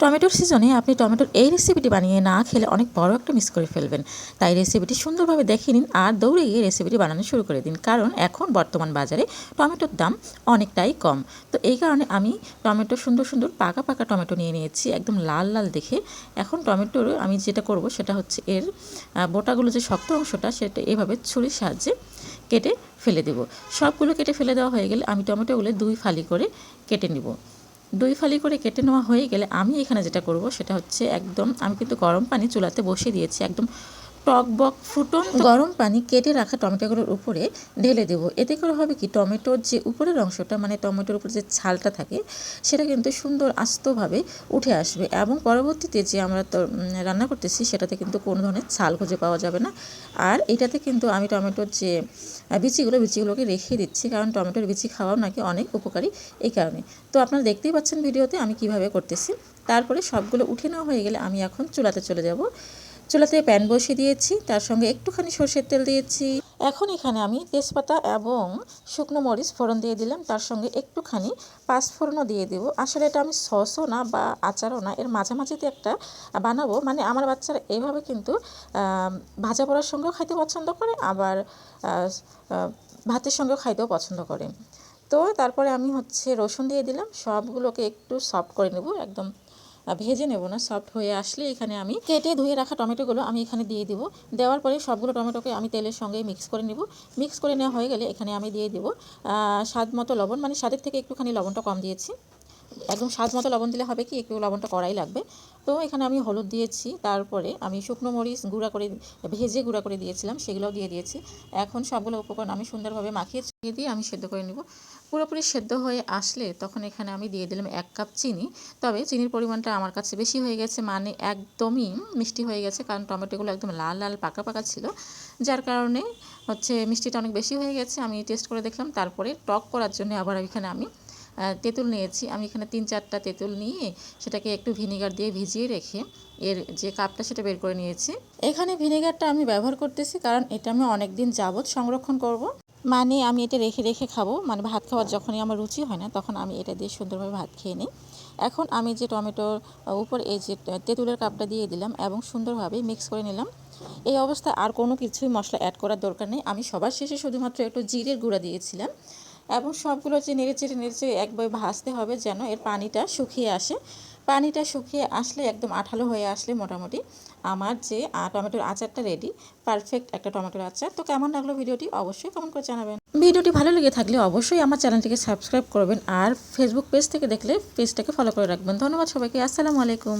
টমেটোর সিজনে আপনি টমেটোর এই রেসিপিটি বানিয়ে না খেলে অনেক বড় একটা মিস করে ফেলবেন। তাই রেসিপিটি সুন্দরভাবে দেখে নিন আর দৌড়ে গিয়ে রেসিপিটি বানানো শুরু করে দিন। কারণ এখন বর্তমান বাজারে টমেটোর দাম অনেকটাই কম। তো এই কারণে আমি টমেটো সুন্দর সুন্দর পাকা পাকা টমেটো নিয়ে নিয়েছি, একদম লাল লাল দেখে। এখন টমেটোর আমি যেটা করব সেটা হচ্ছে এর বোটাগুলো যে শক্ত অংশটা সেটা এভাবে ছুরির সাহায্যে কেটে ফেলে দেব। সবগুলো কেটে ফেলে দেওয়া হয়ে গেলে আমি টমেটোগুলো দুই ফালি করে কেটে নিব। দুই ফালি করে কেটে নেওয়া হয়ে গেলে আমি এখানে যেটা করব সেটা হচ্ছে একদম, আমি কিন্তু গরম পানি চুলাতে বসিয়ে দিয়েছি, একদম টক বক ফুটন গরম পানি কেটে রাখা টমেটোগুলোর উপরে ঢেলে দেব। এতে করে হবে কি, টমেটোর যে উপরের অংশটা মানে টমেটোর উপরে যে ছালটা থাকে, সেটা কিন্তু সুন্দর আস্তভাবে উঠে আসবে এবং পরবর্তীতে যে আমরা তো রান্না করতেছি, সেটাতে কিন্তু কোনো ধরনের ছাল খুঁজে পাওয়া যাবে না। আর এটাতে কিন্তু আমি টমেটোর যে বিচিগুলো, বিচিগুলোকে রেখে দিচ্ছি, কারণ টমেটোর বিচি খাওয়াও নাকি অনেক উপকারী এই কারণে। তো আপনারা দেখতেই পাচ্ছেন ভিডিওতে আমি কীভাবে করতেছি। তারপরে সবগুলো উঠে নেওয়া হয়ে গেলে আমি এখন চুলাতে চলে যাব। চুলাতে প্যান বসিয়ে দিয়েছি, তার সঙ্গে একটুখানি সর্ষের তেল দিয়েছি। এখন এখানে আমি তেজপাতা এবং শুকনো মরিচ ফোড়ন দিয়ে দিলাম, তার সঙ্গে একটুখানি পাঁচফোড়নও দিয়ে দেব। আসলে এটা আমি সসও না বা আচারও না, এর মাঝামাঝিতে একটা বানাবো। মানে আমার বাচ্চারা এভাবে কিন্তু ভাজা পোড়ার সঙ্গেও খাইতে পছন্দ করে, আবার ভাতের সঙ্গেও খাইতেও পছন্দ করে। তো তারপরে আমি হচ্ছে রসুন দিয়ে দিলাম, সবগুলোকে একটু সফট করে নেব, একদম ভেজে নেব না সফট হয়ে আসলে এখানে আমি কেটে ধুয়ে রাখা টমেটোগুলো আমি এখানে দিয়ে দিব। দেওয়ার পরে সবগুলো টমেটোকে আমি তেলের সঙ্গে মিক্স করে নেব। মিক্স করে নেওয়া হয়ে গেলে এখানে আমি দিয়ে দেব স্বাদ মতো লবণ মানে স্বাদের থেকে একটুখানি লবণটা কম দিয়েছি। একদম স্বাদ মতো লবণ দিলে হবে কি? একটু লবণটা কড়াই লাগবে। তো এখানে আমি হলুদ দিয়েছি, তারপরে আমি শুকনো মরিচ গুঁড়া করে, ভেজে গুঁড়া করে দিয়েছিলাম, সেগুলোও দিয়ে দিয়েছি। এখন সবগুলো উপকরণ আমি সুন্দরভাবে মাখিয়ে চুকিয়ে দিয়ে আমি সেদ্ধ করে নেব। পুরোপুরি সেদ্ধ হয়ে আসলে তখন এখানে আমি দিয়ে দিলাম এক কাপ চিনি। তবে চিনির পরিমাণটা আমার কাছে বেশি হয়ে গেছে মানে একদমই মিষ্টি হয়ে গেছে, কারণ টমেটোগুলো একদম লাল লাল, পাকা পাকা ছিল। যার কারণে হচ্ছে মিষ্টিটা অনেক বেশি হয়ে গেছে, আমি টেস্ট করে দেখলাম। তারপরে টক করার জন্য আবার এখানে আমি তেঁতুল নিয়েছি। আমি এখানে তিন চারটা তেঁতুল নিয়ে সেটাকে একটু ভিনেগার দিয়ে ভিজিয়ে রেখে এর যে কাপটা সেটা বের করে নিয়েছি। এখানে ভিনেগারটা আমি ব্যবহার করতেছি কারণ এটা আমি অনেক দিন যাবৎ সংরক্ষণ করব। মানে আমি এটা রেখে রেখে খাব। মানে ভাত খাওয়ার যখনই আমার রুচি হয় না তখন আমি এটা দিয়ে সুন্দরভাবে ভাত খেয়ে নিই। এখন আমি যে টমেটোর উপর এই যে তেঁতুলের কাপটা দিয়ে দিলাম এবং সুন্দরভাবে মিক্স করে নিলাম। এই অবস্থায় আর কোনো কিছুই মশলা অ্যাড করার দরকার নেই। আমি সবার শেষে শুধুমাত্র একটু জিরের গুঁড়া দিয়েছিলাম। এবং সবগুলো যে নেড়ে চেড়ে নেড়ে চেড়ে একবার ভাজতে হবে যেন এর পানিটা শুকিয়ে আসে। পানিটা শুকিয়ে আসলে একদম আঠালো হয়ে আসলে মোটামুটি আমার যে টমেটোর আচারটা রেডি পারফেক্ট একটা টমেটোর আচার। তো কেমন লাগল ভিডিওটি অবশ্যই কমেন্ট করে জানাবেন। ভিডিওটি ভালো লেগে থাকলে অবশ্যই আমার চ্যানেলটিকে সাবস্ক্রাইব করবেন আর ফেসবুক পেজ থেকে দেখলে পেজটাকে ফলো করে রাখবেন। ধন্যবাদ সবাইকে, আসসালামু আলাইকুম।